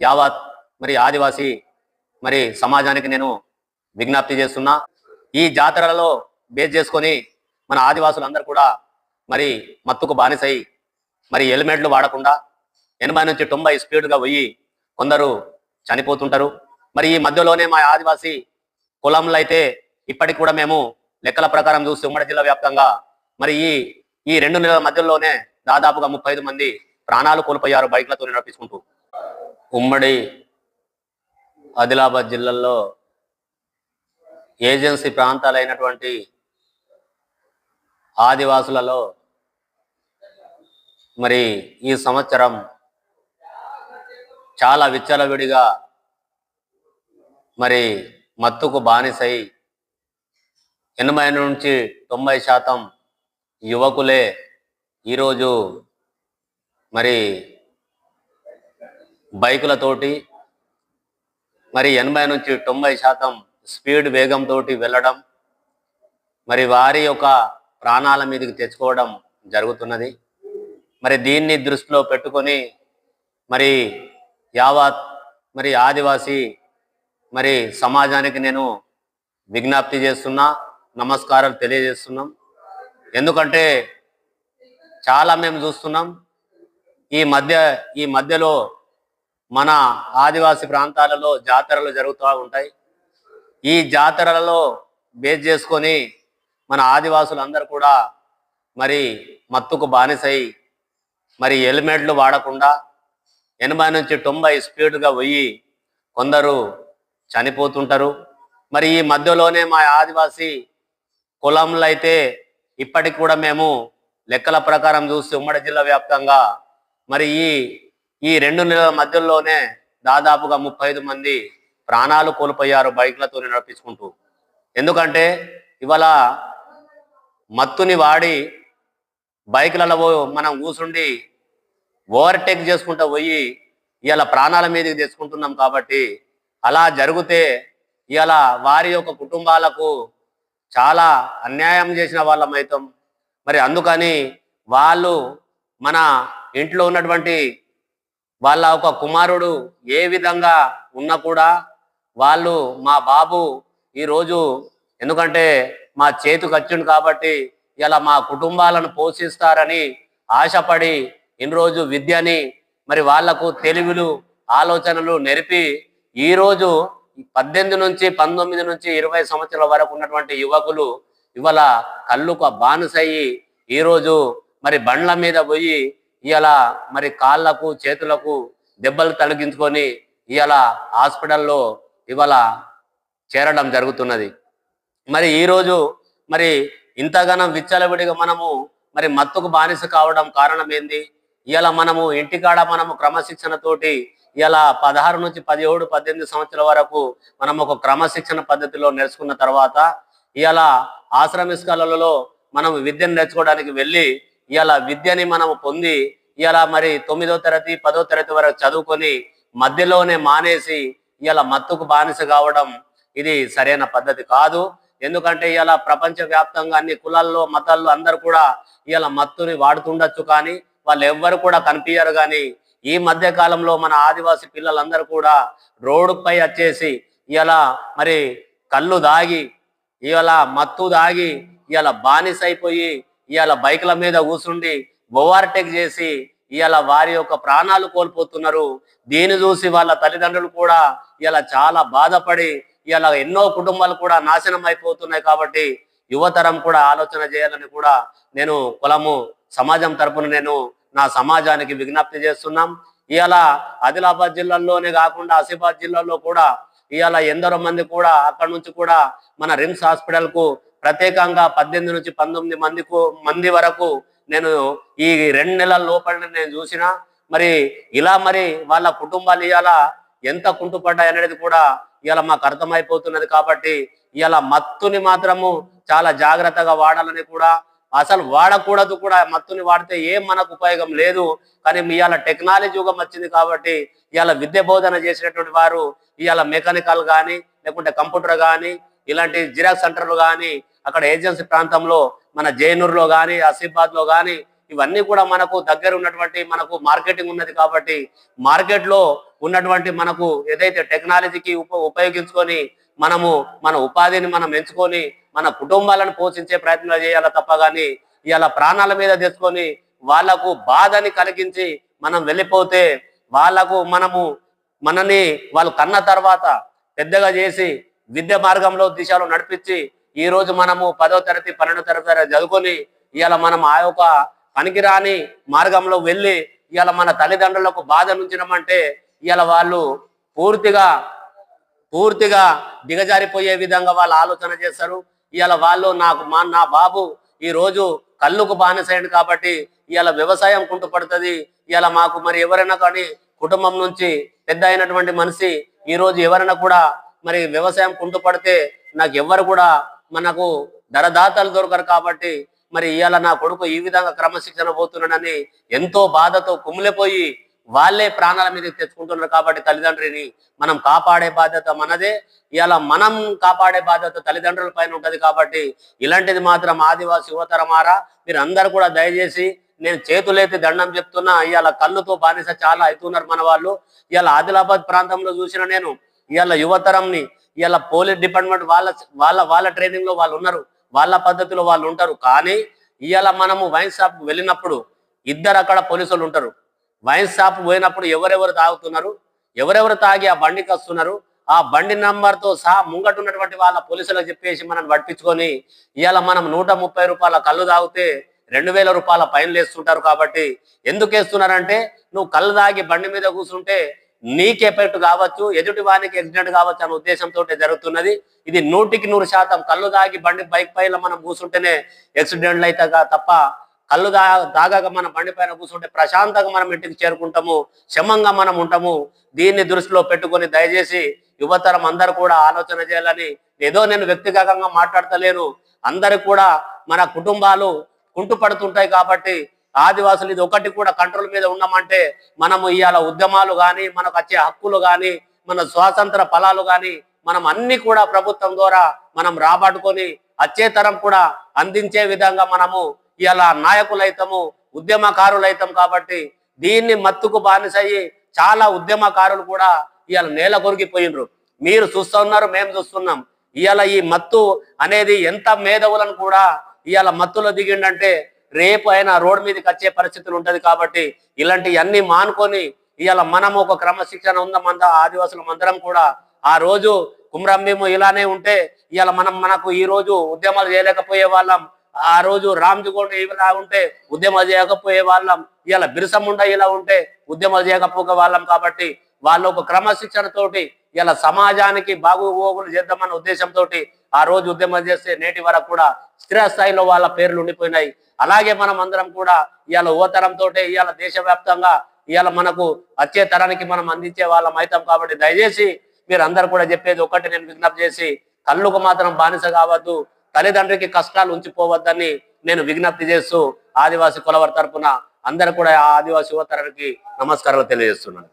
యావత్ మరి ఆదివాసీ మరి సమాజానికి నేను విజ్ఞప్తి చేస్తున్నా. ఈ జాతరలలో బేస్ చేసుకొని మన ఆదివాసులందరూ కూడా మరి మత్తుకు బానిసై మరి హెల్మెట్లు వాడకుండా ఎనభై నుంచి తొంభై స్పీడ్గా పోయి కొందరు చనిపోతుంటారు. మరి ఈ మధ్యలోనే మా ఆదివాసీ కులంలో అయితే ఇప్పటికి కూడా మేము లెక్కల ప్రకారం చూస్తే ఉమ్మడి జిల్లా వ్యాప్తంగా మరి ఈ ఈ రెండు నెలల మధ్యలోనే దాదాపుగా ముప్పై ఐదు మంది ప్రాణాలు కోల్పోయారు బైక్లతో నడిపించుకుంటూ. ఉమ్మడి ఆదిలాబాద్ జిల్లాలో ఏజెన్సీ ప్రాంతాలైనటువంటి ఆదివాసులలో మరి ఈ సంవత్సరం చాలా విచ్చలవిడిగా మరి మత్తుకు బానిసై ఎనభై నుంచి తొంభై శాతం యువకులే ఈరోజు మరి బైకులతోటి మరి ఎనభై నుంచి తొంభై శాతం స్పీడ్ వేగంతో వెళ్ళడం మరి వారి యొక్క ప్రాణాల మీదకి తెచ్చుకోవడం జరుగుతున్నది. మరి దీన్ని దృష్టిలో పెట్టుకొని మరి యావత్ మరి ఆదివాసీ మరి సమాజానికి నేను విజ్ఞప్తి చేస్తున్నా నమస్కారాలు తెలియజేస్తున్నాం. ఎందుకంటే చాలా మేము చూస్తున్నాం ఈ మధ్య ఈ మధ్యలో మన ఆదివాసి ప్రాంతాలలో జాతరలు జరుగుతూ ఉంటాయి. ఈ జాతరలలో బేస్ చేసుకొని మన ఆదివాసులందరూ కూడా మరి మత్తుకు బానిసై మరి హెల్మెట్లు వాడకుండా ఎనభై నుంచి తొంభై స్పీడ్గా పోయి కొందరు చనిపోతుంటారు. మరి ఈ మధ్యలోనే మా ఆదివాసీ కులంలో అయితే ఇప్పటికి కూడా మేము లెక్కల ప్రకారం చూస్తే ఉమ్మడి జిల్లా వ్యాప్తంగా మరి ఈ ఈ రెండు నెలల మధ్యలోనే దాదాపుగా ముప్పై ఐదు మంది ప్రాణాలు కోల్పోయారు బైక్లతో నడిపించుకుంటూ. ఎందుకంటే ఇవాళ మత్తుని వాడి బైక్లలో మనం కూసుండి ఓవర్టేక్ చేసుకుంటూ పోయి ఇవాళ ప్రాణాల మీదకి తెచ్చుకుంటున్నాం కాబట్టి అలా జరిగితే ఇవాళ వారి యొక్క కుటుంబాలకు చాలా అన్యాయం చేసిన వాళ్ళం అవుతాం మరి అందుకని వాళ్ళు మన ఇంట్లో ఉన్నటువంటి వాళ్ళ ఒక కుమారుడు ఏ విధంగా ఉన్నా కూడా వాళ్ళు మా బాబు ఈరోజు ఎందుకంటే మా చేతికి వచ్చిండు కాబట్టి ఇలా మా కుటుంబాలను పోషిస్తారని ఆశపడి ఇన్నిరోజు విద్యని మరి వాళ్ళకు తెలివిలు ఆలోచనలు నెరిపి ఈరోజు పద్దెనిమిది నుంచి పంతొమ్మిది నుంచి ఇరవై సంవత్సరాల వరకు ఉన్నటువంటి యువకులు ఇవాళ కళ్ళుకు బానిసయ్యి ఈరోజు మరి బండ్ల మీద పోయి ఇలా మరి కాళ్ళకు చేతులకు దెబ్బలు తొలగించుకొని ఇలా హాస్పిటల్లో ఇవాళ చేరడం జరుగుతున్నది. మరి ఈరోజు మరి ఇంతగానం విచ్చలవిడిగా మనము మరి మత్తుకు బానిస కావడం కారణం ఏంది ఇవాళ మనము ఇంటికాడ మనము క్రమశిక్షణతోటి ఇలా పదహారు నుంచి పదిహేడు పద్దెనిమిది సంవత్సరాల వరకు మనం ఒక క్రమశిక్షణ పద్ధతిలో నేర్చుకున్న తర్వాత ఇలా ఆశ్రమిస్కాలలో మనం విద్యను నేర్చుకోవడానికి వెళ్ళి ఇవాళ విద్యని మనం పొంది ఇవాళ మరి తొమ్మిదో తరగతి పదో తరగతి వరకు చదువుకొని మధ్యలోనే మానేసి ఇవాళ మత్తుకు బానిస కావడం ఇది సరైన పద్ధతి కాదు. ఎందుకంటే ఇవాళ ప్రపంచ వ్యాప్తంగా అన్ని కులాల్లో మతాల్లో అందరూ కూడా ఇవాళ మత్తుని వాడుతుండొచ్చు కానీ వాళ్ళు ఎవ్వరు కూడా కనిపించరు కానీ ఈ మధ్య కాలంలో మన ఆదివాసి పిల్లలందరూ కూడా రోడ్డుపై వచ్చేసి ఇలా మరి కళ్ళు దాగి ఇవాళ మత్తు దాగి ఇవాళ బానిస అయిపోయి ఇవాళ బైకుల మీద కూసుండి ఓవర్టేక్ చేసి ఇవాళ వారి యొక్క ప్రాణాలు కోల్పోతున్నారు. దీన్ని చూసి వాళ్ళ తల్లిదండ్రులు కూడా ఇలా చాలా బాధపడి ఇలా ఎన్నో కుటుంబాలు కూడా నాశనం అయిపోతున్నాయి కాబట్టి యువతరం కూడా ఆలోచన చేయాలని కూడా నేను కులము సమాజం తరపున నేను నా సమాజానికి విజ్ఞప్తి చేస్తున్నాం. ఇవాళ ఆదిలాబాద్ జిల్లాలోనే కాకుండా ఆసిఫాబాద్ జిల్లాలో కూడా ఇవాళ ఎందరో మంది కూడా అక్కడ నుంచి కూడా మన రిమ్స్ హాస్పిటల్కు ప్రత్యేకంగా పద్దెనిమిది నుంచి పంతొమ్మిది మందికు మంది వరకు నేను ఈ రెండు నెలల లోపల నేను చూసిన. మరి ఇలా మరి వాళ్ళ కుటుంబాలు ఇవాళ ఎంత కుంటుపడ్డాయి అనేది కూడా ఇవాళ మాకు అర్థమైపోతున్నది కాబట్టి ఇవాళ మత్తుని మాత్రము చాలా జాగ్రత్తగా వాడాలని కూడా అసలు వాడకూడదు కూడా మత్తుని వాడితే ఏం మనకు ఉపయోగం లేదు. కానీ ఇవాళ టెక్నాలజీ యుగం వచ్చింది కాబట్టి ఇవాళ విద్య బోధన చేసినటువంటి వారు ఇవాళ మెకానికల్ కానీ లేకుంటే కంప్యూటర్ కానీ ఇలాంటి జిరాక్స్ సెంటర్లు కానీ అక్కడ ఏజెన్సీ ప్రాంతంలో మన జైనూర్లో కానీ ఆసిఫాబాద్లో కానీ ఇవన్నీ కూడా మనకు దగ్గర ఉన్నటువంటి మనకు మార్కెటింగ్ ఉన్నది కాబట్టి మార్కెట్లో ఉన్నటువంటి మనకు ఏదైతే టెక్నాలజీకి ఉప ఉపయోగించుకొని మనము మన ఉపాధిని మనం ఎంచుకొని మన కుటుంబాలను పోషించే ప్రయత్నాలు చేయాలి తప్ప కానీ ఇవాళ ప్రాణాల మీద తెచ్చుకొని వాళ్ళకు బాధని కలిగించి మనం వెళ్ళిపోతే వాళ్ళకు మనము మనని వాళ్ళు కన్న తర్వాత పెద్దగా చేసి విద్య మార్గంలో దిశలో నడిపించి ఈ రోజు మనము పదో తరగతి పన్నెండో తరగతి చదువుకొని ఇవాళ మనం ఆ యొక్క పనికిరాని మార్గంలో వెళ్ళి ఇవాళ మన తల్లిదండ్రులకు బాధ నుంచినామంటే ఇవాళ వాళ్ళు పూర్తిగా పూర్తిగా దిగజారిపోయే విధంగా వాళ్ళు ఆలోచన చేస్తారు. ఇవాళ వాళ్ళు నాకు మా నా బాబు ఈ రోజు కళ్ళుకు బానిసైంది కాబట్టి ఇవాళ వ్యవసాయం కుంటుపడుతుంది ఇవాళ మాకు మరి ఎవరైనా కానీ కుటుంబం నుంచి పెద్ద అయినటువంటి మనిషి ఈరోజు ఎవరైనా కూడా మరి వ్యవసాయం కుంటుపడితే నాకు ఎవరు కూడా మనకు ధరదాతలు దొరకరు కాబట్టి మరి ఇవాళ నా కొడుకు ఈ విధంగా క్రమశిక్షణ పోతున్నాడని ఎంతో బాధతో కుమిలిపోయి వాళ్ళే ప్రాణాల మీద తెచ్చుకుంటున్నారు కాబట్టి తల్లిదండ్రిని మనం కాపాడే బాధ్యత మనదే. ఇవాళ మనం కాపాడే బాధ్యత తల్లిదండ్రుల పైన ఉంటది కాబట్టి ఇలాంటిది మాత్రం ఆదివాసి యువతరమారా మీరు అందరు కూడా దయచేసి నేను చేతులైతే దండం చెప్తున్నా ఇవాళ కళ్ళుతో బానిస చాలా అవుతున్నారు మన వాళ్ళు ఇవాళ ఆదిలాబాద్ ప్రాంతంలో చూసిన నేను ఇవాళ యువతరంని ఇలా పోలీస్ డిపార్ట్మెంట్ వాళ్ళ వాళ్ళ వాళ్ళ ట్రైనింగ్లో వాళ్ళు ఉన్నారు. వాళ్ళ పద్ధతిలో వాళ్ళు ఉంటారు. కానీ ఇవాళ మనము వైన్ షాప్ వెళ్ళినప్పుడు ఇద్దరు అక్కడ పోలీసులు ఉంటారు. వైన్ షాప్ పోయినప్పుడు ఎవరెవరు తాగుతున్నారు? ఎవరెవరు తాగి ఆ బండికి వస్తున్నారు? ఆ బండి నంబర్తో సహా ముంగట ఉన్నటువంటి వాళ్ళ పోలీసులకు చెప్పేసి మనం పట్టించుకొని ఇవాళ మనం నూట ముప్పై రూపాయల కళ్ళు తాగితే రెండు వేల రూపాయల పైన వేస్తుంటారు కాబట్టి ఎందుకు వేస్తున్నారంటే నువ్వు కళ్ళు తాగి బండి మీద కూర్చుంటే నీకు ఎఫెక్ట్ కావచ్చు ఎదుటి వానికి యాక్సిడెంట్ కావచ్చు అనే ఉద్దేశంతో జరుగుతున్నది. ఇది నూటికి నూరు శాతం కళ్ళు దాగి బండి బైక్ పైన మనం కూర్చుంటేనే ఎక్సిడెంట్లు అయితే తప్ప కళ్ళు దా దాగాక మన బండి పైన కూర్చుంటే ప్రశాంతంగా మనం ఇంటికి చేరుకుంటాము క్షమంగా మనం ఉంటాము. దీన్ని దృష్టిలో పెట్టుకొని దయచేసి యువతరం అందరు కూడా ఆలోచన చేయాలని ఏదో నేను వ్యక్తిగతంగా మాట్లాడతలేను. అందరు కూడా మన కుటుంబాలు కుంటుపడుతుంటాయి కాబట్టి ఆదివాసులు ఇది ఒకటి కూడా కంట్రోల్ మీద ఉన్నామంటే మనము ఇవాళ ఉద్యమాలు కానీ మనకు వచ్చే హక్కులు కానీ మన స్వాతంత్ర ఫలాలు కానీ మనం అన్ని కూడా ప్రభుత్వం ద్వారా మనం రాబట్టుకొని వచ్చే తరం కూడా అందించే విధంగా మనము ఇవాళ నాయకులైతము ఉద్యమకారులైతాం కాబట్టి దీన్ని మత్తుకు బానిసయ్యి చాలా ఉద్యమకారులు కూడా ఇవాళ నేల కొరిగిపోయినరు. మీరు చూస్తున్నారు మేము చూస్తున్నాం. ఇవాళ ఈ మత్తు అనేది ఎంత మేధవులను కూడా ఇవాళ మత్తులో దిగిండంటే రేపు అయినా రోడ్ మీదకి వచ్చే పరిస్థితులు ఉంటది కాబట్టి ఇలాంటివన్నీ మానుకొని ఇవాళ మనం ఒక క్రమశిక్షణ ఉందామంతా ఆదివాసులం అందరం కూడా ఆ రోజు కుమ్రం మేము ఇలానే ఉంటే ఇవాళ మనం మనకు ఈ రోజు ఉద్యమాలు చేయలేకపోయే వాళ్ళం. ఆ రోజు రామ్జుగోండ ఇలా ఉంటే ఉద్యమాలు చేయకపోయే వాళ్ళం. ఇవాళ బిరసముండ ఇలా ఉంటే ఉద్యమాలు చేయకపోయే వాళ్ళం కాబట్టి వాళ్ళు ఒక క్రమశిక్షణతోటి ఇలా సమాజానికి బాగుగోగులు చేద్దామన్న ఉద్దేశంతో ఆ రోజు ఉద్యమం చేస్తే నేటి వరకు కూడా స్థిర స్థాయిలో వాళ్ళ పేర్లు ఉండిపోయినాయి. అలాగే మనం అందరం కూడా ఇవాళ ఓతరంతో ఇవాళ దేశవ్యాప్తంగా ఇవాళ మనకు వచ్చే తరానికి మనం అందించే వాళ్ళం అవుతాం కాబట్టి దయచేసి మీరు అందరు కూడా చెప్పేది ఒకటి నేను విజ్ఞప్తి చేసి కళ్ళుకు మాత్రం బానిస కావద్దు తల్లిదండ్రికి కష్టాలు ఉంచిపోవద్దని నేను విజ్ఞప్తి చేస్తూ ఆదివాసి కులవర్ తరపున అందరు కూడా ఆ ఆదివాసి యువతరానికి నమస్కారాలు తెలియజేస్తున్నాను.